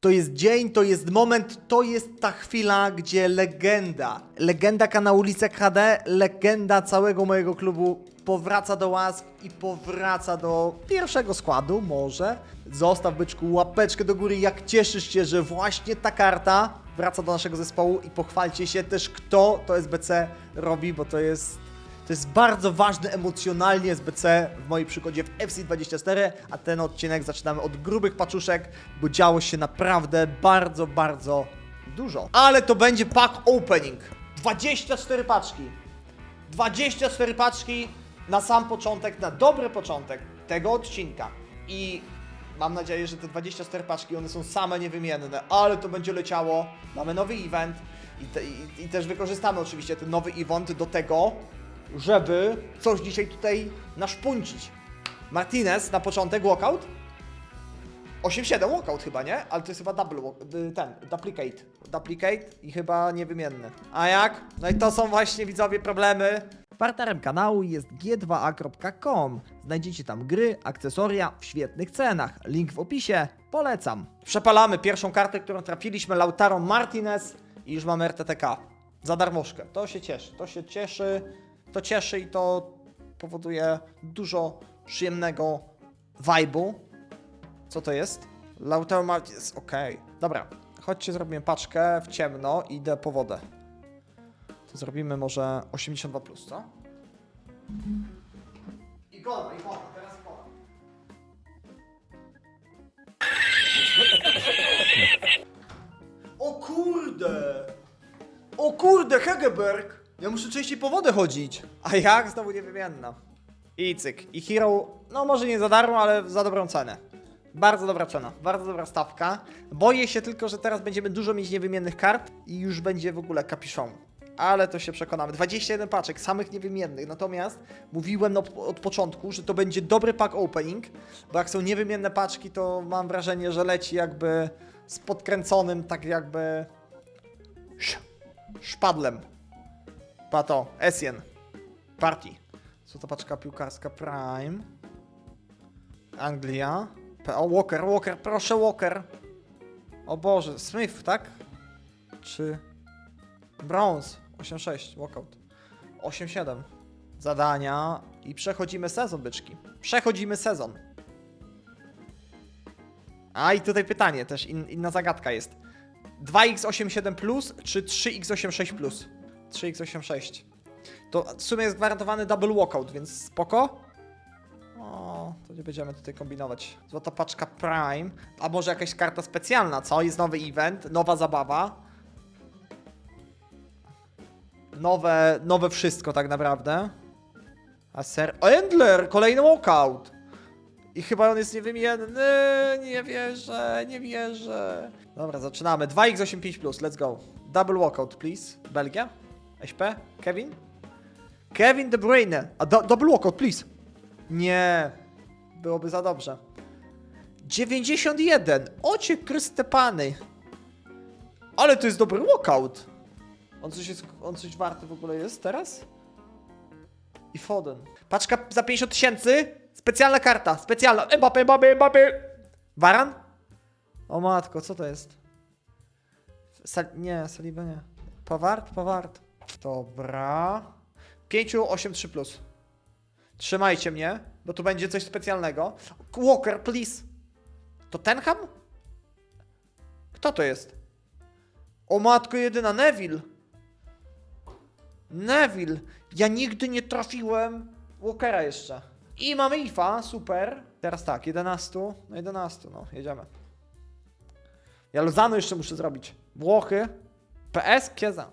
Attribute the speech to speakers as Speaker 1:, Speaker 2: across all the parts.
Speaker 1: To jest dzień, to jest moment, to jest ta chwila, gdzie legenda, legenda kanału Lisek HD, legenda całego mojego klubu powraca do łask i powraca do pierwszego składu, może. Zostaw byczku łapeczkę do góry, jak cieszysz się, że właśnie ta karta wraca do naszego zespołu i pochwalcie się też, kto to SBC robi, bo to jest to jest bardzo ważne emocjonalnie SBC w mojej przygodzie w FC24, a ten odcinek zaczynamy od grubych paczuszek, bo działo się naprawdę bardzo, bardzo dużo. Ale to będzie pack opening. 24 paczki. 24 paczki na sam początek, na dobry początek tego odcinka. I mam nadzieję, że te 24 paczki, one są same niewymienne, ale to będzie leciało. Mamy nowy event i, te, i, i też wykorzystamy oczywiście ten nowy event do tego, żeby coś dzisiaj tutaj naszpuncić. Martinez na początek walkout. 8-7 walkout chyba, nie? Ale to jest chyba double y, ten, duplicate. Duplicate i chyba niewymienny. A jak? No i to są właśnie widzowie problemy. Partnerem kanału jest g2a.com. Znajdziecie tam gry, akcesoria w świetnych cenach. Link w opisie. Polecam. Przepalamy pierwszą kartę, którą trafiliśmy, Lautaro Martinez i już mamy RTTK. Za darmożkę. To się cieszy. To się cieszy. To cieszy i to powoduje dużo przyjemnego vibe'u. Co to jest? Lautaro Martinez, okej. Dobra, chodźcie, zrobimy paczkę w ciemno i idę po wodę. To zrobimy może 82+, plus, co? Ikona, ikona, teraz ikona. O kurde! O kurde, Hegeberg! Ja muszę częściej po wodę chodzić. A jak? Znowu niewymienna. I cyk. I Hero, no może nie za darmo, ale za dobrą cenę. Bardzo dobra cena, bardzo dobra stawka. Boję się tylko, że teraz będziemy dużo mieć niewymiennych kart i już będzie w ogóle kapiszon. Ale to się przekonamy. 21 paczek, samych niewymiennych. Natomiast mówiłem no, od początku, że to będzie dobry pack opening, bo jak są niewymienne paczki, to mam wrażenie, że leci jakby z podkręconym, tak jakby sz- szpadlem. Pato, Essien. Party. Co to paczka piłkarska Prime? Anglia. O, Walker, Walker, proszę Walker. O Boże, Smith, tak? Czy... Browns, 8-6, walkout. 8-7. Zadania i przechodzimy sezon, byczki. Przechodzimy sezon. A i tutaj pytanie, też in, inna zagadka jest. 2x87 plus czy 3x86 plus? 3x86. To w sumie jest gwarantowany double walkout, więc spoko. O, to nie będziemy tutaj kombinować. Złota paczka Prime. A może jakaś karta specjalna, co? Jest nowy event, nowa zabawa. Nowe, nowe wszystko tak naprawdę. A ser... Endler! Kolejny walkout! I chyba on jest niewymienny. Nie wierzę, nie wierzę. Dobra, zaczynamy. 2x85+, let's go. Double walkout, please. Belgia? SP? Kevin? Kevin De Bruyne. A do, double walkout, please. Nie. Byłoby za dobrze. 91. Ocie Krystepany. Ale to jest dobry walkout. On coś, jest, on coś warty w ogóle jest teraz? I Foden. Paczka za 50 tysięcy. Specjalna karta. Specjalna. Mbappé, Mbappé, Mbappé. Waran? O matko, co to jest? Nie, Saliba nie. Pawart? Pawart. Dobra. 5, 8, 3 plus. Trzymajcie mnie, bo tu będzie coś specjalnego. Walker, please. To Tenham? Kto to jest? O matko jedyna, Neville. Neville. Ja nigdy nie trafiłem Walkera jeszcze. I mamy IFA, super. Teraz tak, 11. No 11, no, jedziemy. Ja Lozano jeszcze muszę zrobić. Włochy. PS, Kieza.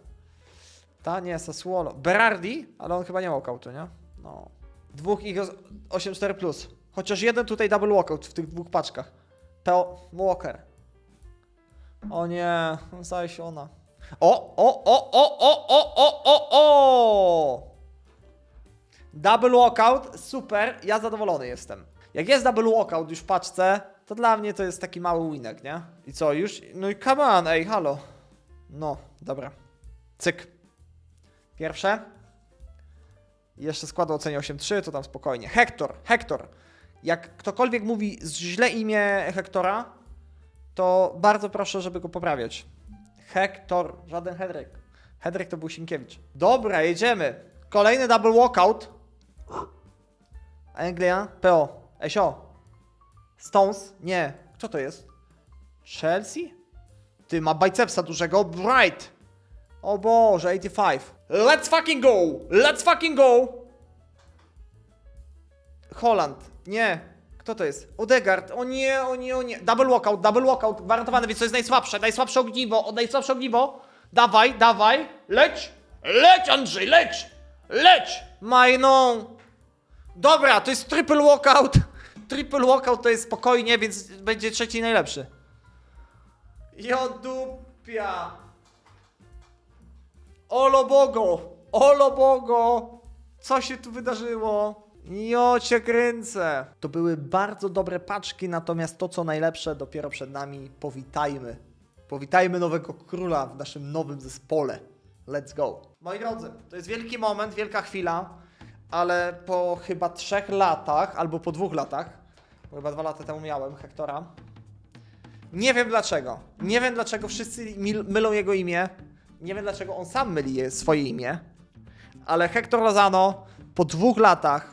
Speaker 1: Ta nie, Sassuolo. Berardi, ale on chyba nie walkoutu, nie? No. Dwóch i 8-4+. Plus. Chociaż jeden tutaj double walkout w tych dwóch paczkach. Teo Walker. O nie, zdaje się ona. O, o, o, o, o, o, o, o, o! Double walkout, super, ja zadowolony jestem. Jak jest double walkout już w paczce, to dla mnie to jest taki mały winek, nie? I co, już? No i come on, ej, halo. No, dobra. Cyk. Pierwsze. Jeszcze składu ocenia 8-3, to tam spokojnie. Hektor, Hektor. Jak ktokolwiek mówi źle imię Hektora, to bardzo proszę, żeby go poprawiać. Hektor, żaden Hedryk. Hedryk to był Sienkiewicz. Dobra, jedziemy. Kolejny double walkout. Anglia, PO, Esio. Stones? Nie. Kto to jest? Chelsea? Ty, ma bicepsa dużego. Bright. O Boże, 85. Let's fucking go! Let's fucking go! Holland. Nie. Kto to jest? Odegaard. O nie, o nie, o nie. Double walkout, double walkout. Gwarantowane, więc to jest najsłabsze. Najsłabsze ogniwo. Najsłabsze ogniwo. Dawaj, dawaj. Leć. Leć, Andrzej, leć. Leć. Majną. Dobra, to jest triple walkout. Triple walkout to jest spokojnie, więc będzie trzeci najlepszy. Jodupia. Olo Bogo! Olo Bogo! Co się tu wydarzyło? Jo cię kręcę. To były bardzo dobre paczki, natomiast to co najlepsze dopiero przed nami. Powitajmy. Powitajmy nowego króla w naszym nowym zespole. Let's go. Moi drodzy, to jest wielki moment, wielka chwila, ale po chyba trzech latach, albo po dwóch latach, bo chyba dwa lata temu miałem Hektora, nie wiem dlaczego. Nie wiem dlaczego wszyscy mylą jego imię. Nie wiem dlaczego on sam myli je- swoje imię. Ale Hector Lozano po dwóch latach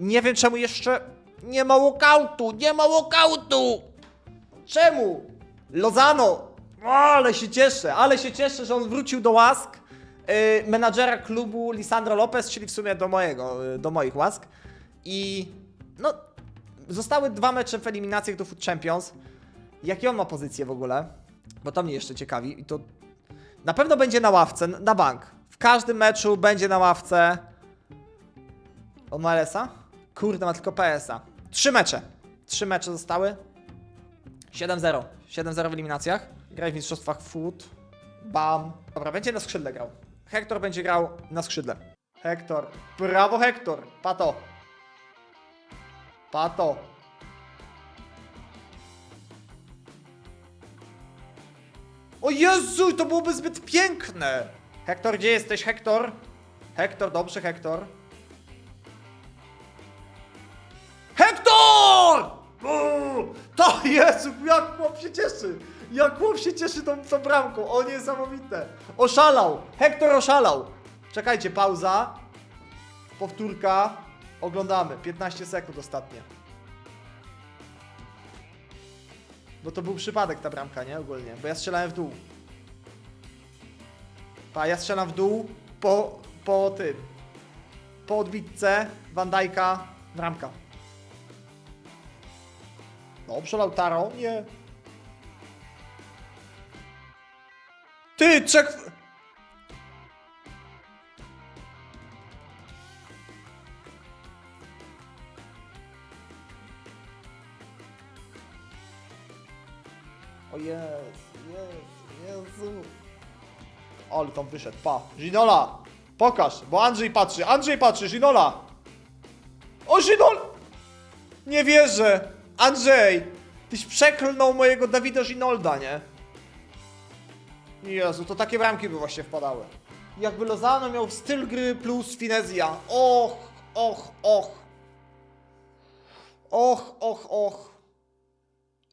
Speaker 1: nie wiem czemu jeszcze nie ma walkoutu. Nie ma walkoutu. Czemu? Lozano. O, ale się cieszę, ale się cieszę, że on wrócił do łask yy, menadżera klubu Lisandro Lopez, czyli w sumie do mojego, yy, do moich łask. I no, zostały dwa mecze w eliminacjach do Food Champions. Jakie on ma pozycję w ogóle? Bo to mnie jeszcze ciekawi. I to na pewno będzie na ławce, na bank. W każdym meczu będzie na ławce. On ma LS-a? Kurde, ma tylko PS-a. Trzy mecze. Trzy mecze zostały. 7-0. 7-0 w eliminacjach. Graj w mistrzostwach food. Bam. Dobra, będzie na skrzydle grał. Hektor będzie grał na skrzydle. Hektor. Brawo, Hektor. Pato. Pato. O Jezu, to byłoby zbyt piękne! Hektor, gdzie jesteś, Hektor? Hektor, dobrze, Hektor. Hektor! To Jezu, jak chłop się cieszy! Jak chłop się cieszy tą, tą bramką, o niesamowite! Oszalał! Hektor oszalał! Czekajcie, pauza. Powtórka. Oglądamy, 15 sekund ostatnie. Bo to był przypadek ta bramka, nie? Ogólnie. Bo ja strzelałem w dół. Pa, ja strzelam w dół po, po tym. Po odbitce Van Dijk'a bramka. Dobrze, Lautaro. Nie. Ty, trzech... O Jezu. Ale tam wyszedł, pa. Ginola! Pokaż, bo Andrzej patrzy, Andrzej patrzy, Ginola! O, Ginol! Nie wierzę! Andrzej! Tyś przeklnął mojego Dawida Ginolda, nie? Jezu, to takie bramki by właśnie wpadały. Jakby Lozano miał styl gry plus finezja. Och, och, och. Och, och, och.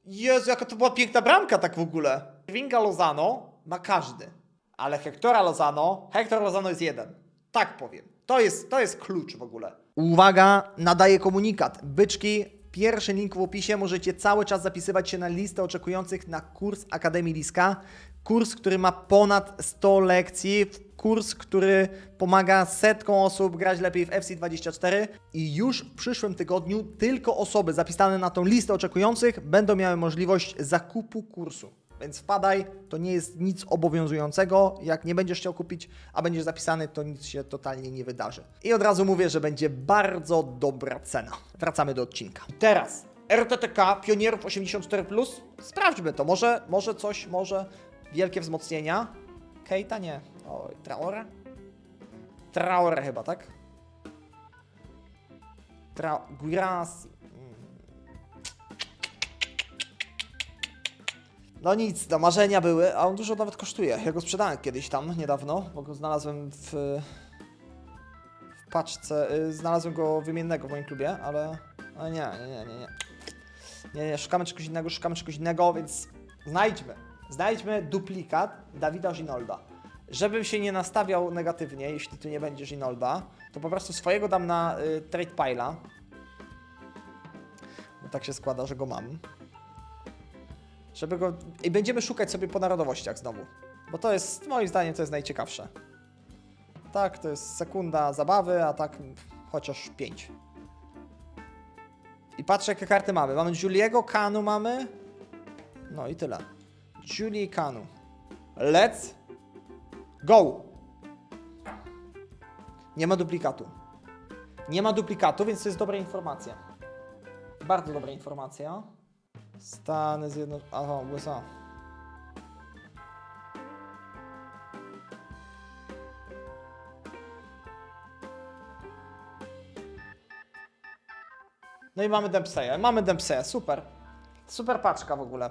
Speaker 1: Jezu, jaka to była piękna bramka tak w ogóle. Winga Lozano ma każdy, ale Hectora Lozano, Hector Lozano jest jeden. Tak powiem. To jest, to jest klucz w ogóle. Uwaga, nadaję komunikat. Byczki, pierwszy link w opisie. Możecie cały czas zapisywać się na listę oczekujących na kurs Akademii Liska. Kurs, który ma ponad 100 lekcji. Kurs, który pomaga setkom osób grać lepiej w FC24 i już w przyszłym tygodniu tylko osoby zapisane na tą listę oczekujących będą miały możliwość zakupu kursu. Więc wpadaj, to nie jest nic obowiązującego. Jak nie będziesz chciał kupić, a będziesz zapisany, to nic się totalnie nie wydarzy. I od razu mówię, że będzie bardzo dobra cena. Wracamy do odcinka. I teraz RTTK Pionierów 84+. Sprawdźmy to. Może, może coś, może wielkie wzmocnienia. Keita nie. Oj, Traore? Traore chyba, tak? Tra... Guirassi. No nic, no marzenia były, a on dużo nawet kosztuje. Ja go sprzedałem kiedyś tam, niedawno, bo go znalazłem w, w paczce, y, znalazłem go wymiennego w moim klubie, ale, ale nie, nie, nie, nie, nie. Nie, nie, szukamy czegoś innego, szukamy czegoś innego, więc znajdźmy. Znajdźmy duplikat Dawida Ginolda. Żebym się nie nastawiał negatywnie, jeśli tu nie będzie Ginolda, to po prostu swojego dam na y, trade pile'a. Bo tak się składa, że go mam. Żeby go... I będziemy szukać sobie po narodowościach znowu. Bo to jest, moim zdaniem, to jest najciekawsze. Tak, to jest sekunda zabawy, a tak chociaż 5. I patrzę, jakie karty mamy. Mamy Juliego, Kanu mamy. No i tyle. Julie Kanu. Let's go! Nie ma duplikatu. Nie ma duplikatu, więc to jest dobra informacja. Bardzo dobra informacja. Stany Zjednoczone. USA. No i mamy Dempseya. Mamy Dempseya, super. Super paczka w ogóle.